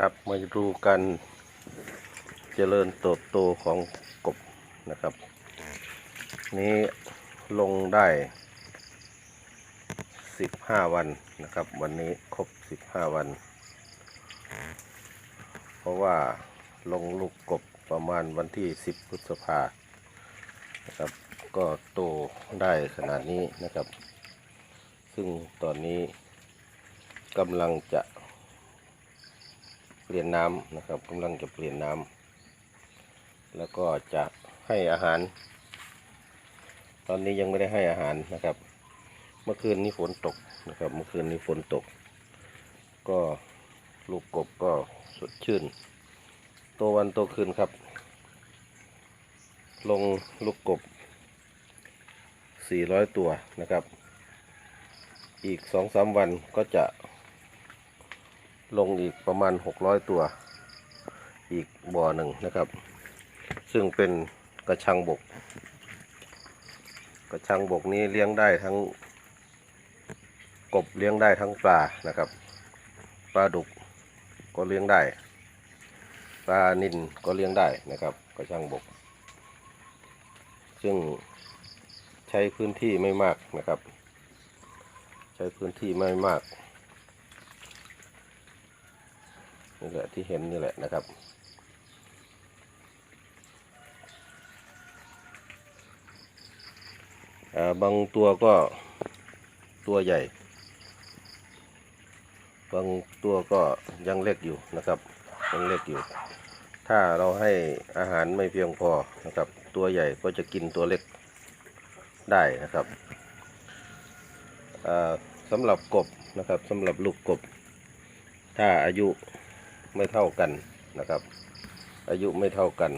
ครับมาดูกันเจริญเติบโตของกบนะครับ นี้ลงได้สิบห้าวันนะครับ วันนี้ครบสิบห้าวัน เพราะว่าลงลูกกบประมาณวันที่สิบพฤษภานะครับ ก็โตได้ขนาดนี้นะครับ ซึ่งตอนนี้กำลังจะ ลี่ยนน้ำนะครับกำลังจะเปลี่ยนน้ำแล้วก็จะให้อาหาร ตอนนี้ยังไม่ได้ให้อาหารนะครับ เมื่อคืนนี้ฝนตกนะครับ เมื่อคืนนี้ฝนตก ก็ลูกกบก็สดชื่นโตวันโตคืนครับ ลงลูกกบ 400 ตัวนะครับ อีกสองสามวันก็จะ ลงอีกประมาณ 600 ตัว อีกบ่อหนึ่งนะครับ ซึ่งเป็นกระชังบก กระชังบกนี้เลี้ยงได้ทั้งกบเลี้ยงได้ทั้งปลานะครับ ปลาดุกก็เลี้ยงได้ ปลานิลก็เลี้ยงได้นะครับ กระชังบก ซึ่งใช้พื้นที่ไม่มากนะครับ ใช้พื้นที่ไม่มาก นี่แหละที่เห็นนี่แหละนะครับาบางตัวก็ตัวใหญ่ บางตัวก็ยังเล็กอยู่นะครับ ยังเล็กอยู่ ถ้าเราให้อาหารไม่เพียงพอนะครับ ตัวใหญ่ก็จะกินตัวเล็กได้นะครับสำหรับกบนะครับสำหรับลูกกบ ถ้าอายุ ไม่เท่ากันนะครับ อายุไม่เท่ากัน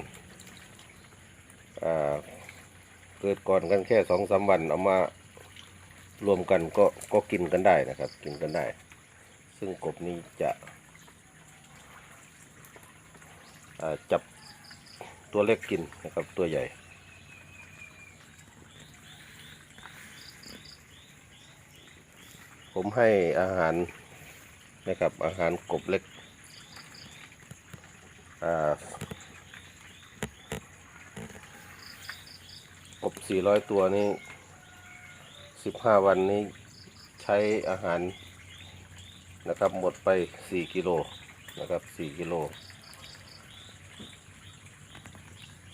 เกิดก่อนกันแค่สองสามวันเอามารวมกันก็ก็กินกันได้นะครับ กินกันได้ ซึ่งกบนี้จะจับตัวเล็กกินนะครับตัวใหญ่ผมให้อาหารนะครับอาหารกบเล็ก อ่ากบ400ตัวนี้15วันนี้ใช้อาหารนะครับหมดไป4กิโลนะครับ4กิโล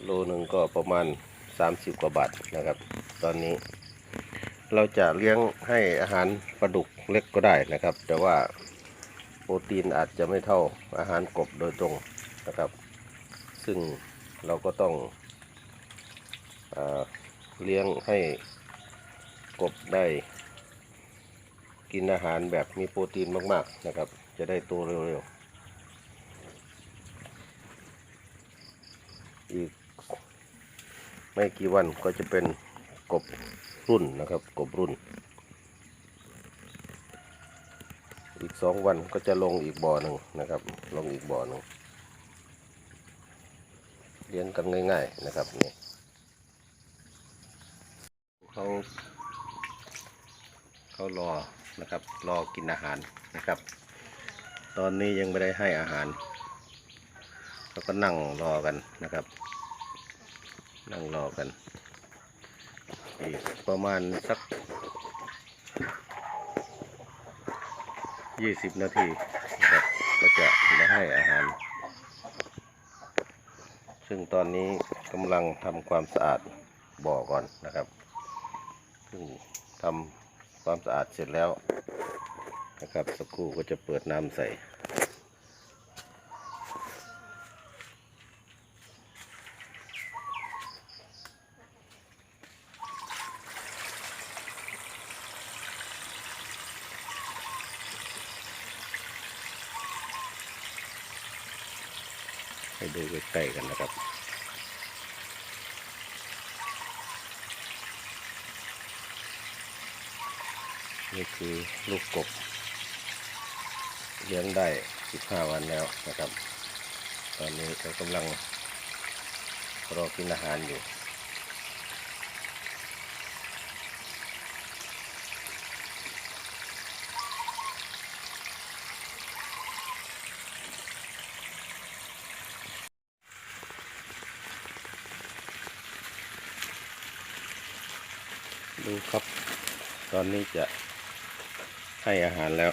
โลหนึ่งก็ประมาณ30กว่าบาทนะครับ ตอนนี้เราจะเลี้ยงให้อาหารปลาดุกเล็กก็ได้นะครับ แต่ว่าโปรตีนอาจจะไม่เท่าอาหารกบโดยตรง นะครับ ซึ่งเราก็ต้องอเลี้ยงให้กบได้ กินอาหารแบบมีโปรตีนมากๆนะครับ จะได้โตเร็วๆ อีกไม่กี่วันก็จะเป็นกบรุ่นนะครับ กบรุ่น อีกสองวันก็จะลงอีกบ่อหนึ่งนะครับ ลงอีกบ่อหนึ่ง เลี้ยงกันง่าย ๆนะครับนี่เขาเขารอนะครับรอกินอาหารนะครับ ตอนนี้ยังไม่ได้ให้อาหารแล้วก็นั่งรอกันนะครับ นั่งรอกันอีกประมาณสักยี่สิบนาทีนะครับก็จะได้ให้อาหาร ซึ่งตอนนี้กำลังทำความสะอาดบ่อก่อนนะครับซึ่งทำความสะอาดเสร็จแล้วนะครับสักครู่ก็จะเปิดน้ำใส่ ให้ดูใกล้ๆกันนะครับนี่คือลูกกบ เลี้ยงได้ 15 วันแล้วนะครับ ตอนนี้เขากำลังรอกินอาหารอยู่ ดูครับ ตอนนี้จะให้อาหารแล้ว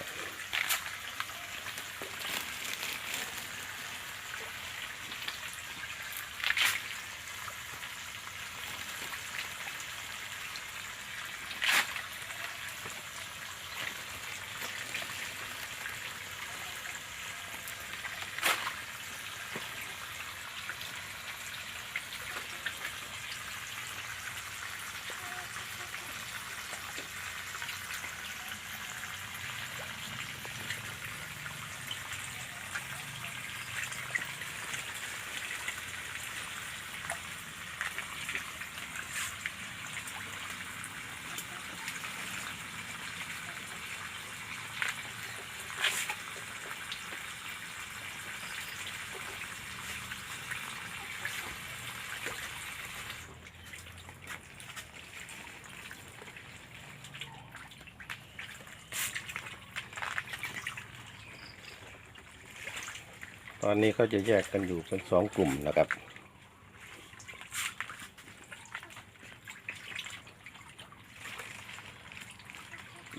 อนนี้เขาจะแยกกันอยู่เป็นสองกลุ่มนะครับ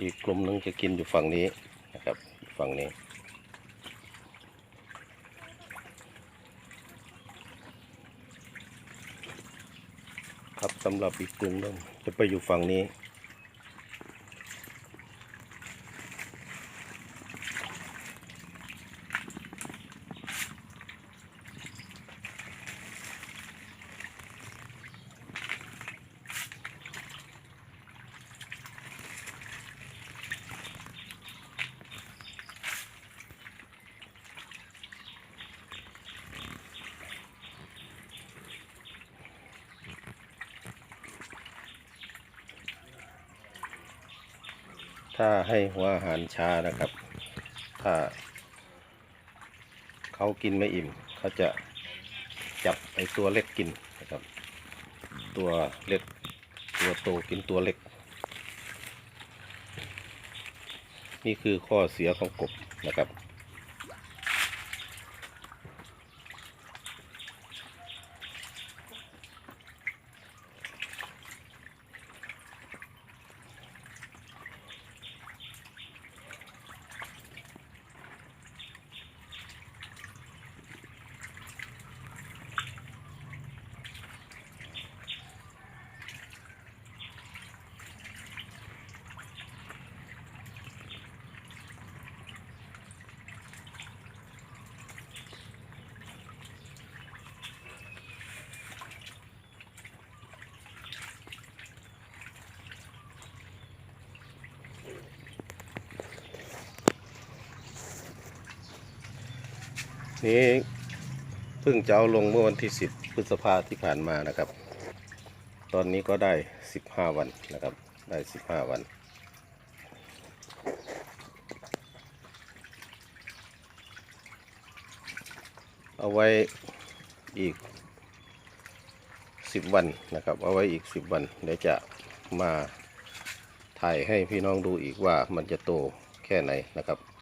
อีกกลุ่มหนึ่งจะกินอยู่ฝั่งนี้นะครับ ฝั่งนี้ ครับสำหรับอีกกลุ่มหนึงจะไปอยู่ฝั่งนี้ ถ้าให้หัวอาหารช้านะครับ ถ้าเขากินไม่อิ่ม เขาจะจับไอ้ตัวเล็กกินนะครับ ตัวเล็กตัวโตกินตัวเล็ก นี่คือข้อเสียของกบนะครับ นี้เพิ่งจะเอาลงเมื่อวันที่ 10 พฤษภาที่ผ่านมานะครับ ตอนนี้ก็ได้ 15 วันนะครับ ได้ 15 วัน เอาไว้อีก 10 วันนะครับ เอาไว้อีก 10 วันเดี๋ยวจะมาถ่ายให้พี่น้องดูอีกว่ามันจะโตแค่ไหนนะครับ